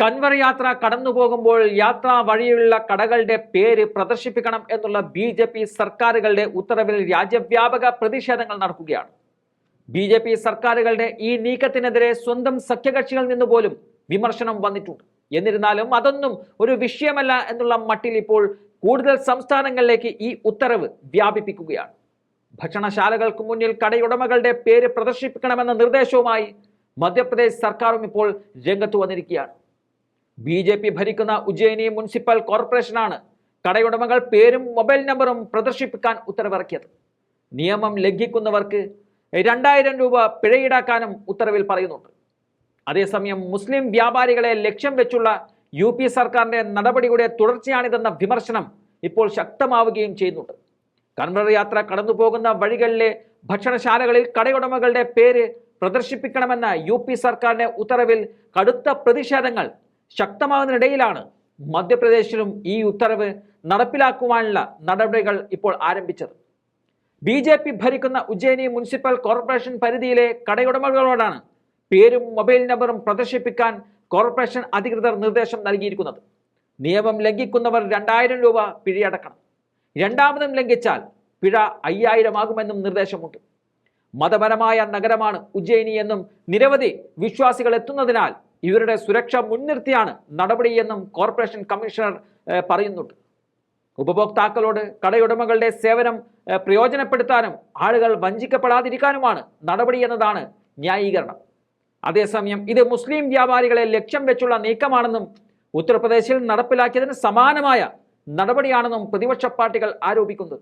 കൻവർ യാത്ര കടന്നു പോകുമ്പോൾ യാത്രാ വഴിയുള്ള കടകളുടെ പേര് പ്രദർശിപ്പിക്കണം എന്നുള്ള ബി ജെ പി സർക്കാരുകളുടെ ഉത്തരവിൽ രാജ്യവ്യാപക പ്രതിഷേധങ്ങൾ നടക്കുകയാണ്. ബി ജെ പി സർക്കാരുകളുടെ ഈ നീക്കത്തിനെതിരെ സ്വന്തം സഖ്യകക്ഷികളിൽ നിന്ന് പോലും വിമർശനം വന്നിട്ടുണ്ട്. എന്നിരുന്നാലും അതൊന്നും ഒരു വിഷയമല്ല എന്നുള്ള മട്ടിൽ ഇപ്പോൾ കൂടുതൽ സംസ്ഥാനങ്ങളിലേക്ക് ഈ ഉത്തരവ് വ്യാപിപ്പിക്കുകയാണ്. ഭക്ഷണശാലകൾക്ക് മുന്നിൽ കടയുടമകളുടെ പേര് പ്രദർശിപ്പിക്കണമെന്ന നിർദ്ദേശവുമായി മധ്യപ്രദേശ് സർക്കാരും ഇപ്പോൾ രംഗത്ത് വന്നിരിക്കുകയാണ്. ബി ജെ പി ഭരിക്കുന്ന ഉജ്ജയിനി മുനിസിപ്പൽ കോർപ്പറേഷനാണ് കടയുടമകൾ പേരും മൊബൈൽ നമ്പറും പ്രദർശിപ്പിക്കാൻ ഉത്തരവിറക്കിയത്. നിയമം ലംഘിക്കുന്നവർക്ക് രണ്ടായിരം രൂപ പിഴയീടാക്കാനും ഉത്തരവിൽ പറയുന്നുണ്ട്. അതേസമയം മുസ്ലിം വ്യാപാരികളെ ലക്ഷ്യം വെച്ചുള്ള യു പി സർക്കാരിന്റെ നടപടിയുടെ തുടർച്ചയാണിതെന്ന വിമർശനം ഇപ്പോൾ ശക്തമാവുകയും ചെയ്യുന്നുണ്ട്. കൺവർ യാത്ര കടന്നുപോകുന്ന വഴികളിലെ ഭക്ഷണശാലകളിൽ കടയുടമകളുടെ പേര് പ്രദർശിപ്പിക്കണമെന്ന യു സർക്കാരിന്റെ ഉത്തരവിൽ കടുത്ത പ്രതിഷേധങ്ങൾ ശക്തമാകുന്നതിനിടയിലാണ് മധ്യപ്രദേശിലും ഈ ഉത്തരവ് നടപ്പിലാക്കുവാനുള്ള നടപടികൾ ഇപ്പോൾ ആരംഭിച്ചത്. ബി ജെ പി ഭരിക്കുന്ന ഉജ്ജയിനി മുനിസിപ്പൽ കോർപ്പറേഷൻ പരിധിയിലെ കടയുടമകളോടാണ് പേരും മൊബൈൽ നമ്പറും പ്രദർശിപ്പിക്കാൻ കോർപ്പറേഷൻ അധികൃതർ നിർദ്ദേശം നൽകിയിരിക്കുന്നത്. നിയമം ലംഘിക്കുന്നവർ രണ്ടായിരം രൂപ പിഴയടക്കണം. രണ്ടാമതും ലംഘിച്ചാൽ പിഴ അയ്യായിരമാകുമെന്നും നിർദ്ദേശമുണ്ട്. മതപരമായ നഗരമാണ് ഉജ്ജയിനി എന്നും നിരവധി വിശ്വാസികൾ എത്തുന്നതിനാൽ ഇവരുടെ സുരക്ഷ മുൻനിർത്തിയാണ് നടപടിയെന്നും കോർപ്പറേഷൻ കമ്മീഷണർ പറയുന്നുണ്ട്. ഉപഭോക്താക്കളോട് കടയുടമകളുടെ സേവനം പ്രയോജനപ്പെടുത്താനും ആളുകൾ വഞ്ചിക്കപ്പെടാതിരിക്കാനുമാണ് നടപടി എന്നതാണ് ന്യായീകരണം. അതേസമയം ഇത് മുസ്ലിം വ്യാപാരികളെ ലക്ഷ്യം വെച്ചുള്ള നീക്കമാണെന്നും ഉത്തർപ്രദേശിൽ നടപ്പിലാക്കിയതിന് സമാനമായ നടപടിയാണെന്നും പ്രതിപക്ഷ പാർട്ടികൾ ആരോപിക്കുന്നു.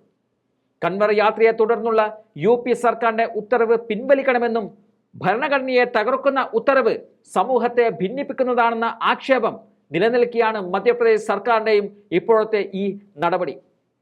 കൺവർ യാത്രയെ തുടർന്നുള്ള യു സർക്കാരിന്റെ ഉത്തരവ് പിൻവലിക്കണമെന്നും ഭരണഘടനയെ തകർക്കുന്ന ഉത്തരവ് സമൂഹത്തെ ഭിന്നിപ്പിക്കുന്നതാണെന്ന ആക്ഷേപം നിലനിൽക്കുകയാണ് മധ്യപ്രദേശ് സർക്കാരിന്റെയും ഇപ്പോഴത്തെ ഈ നടപടി.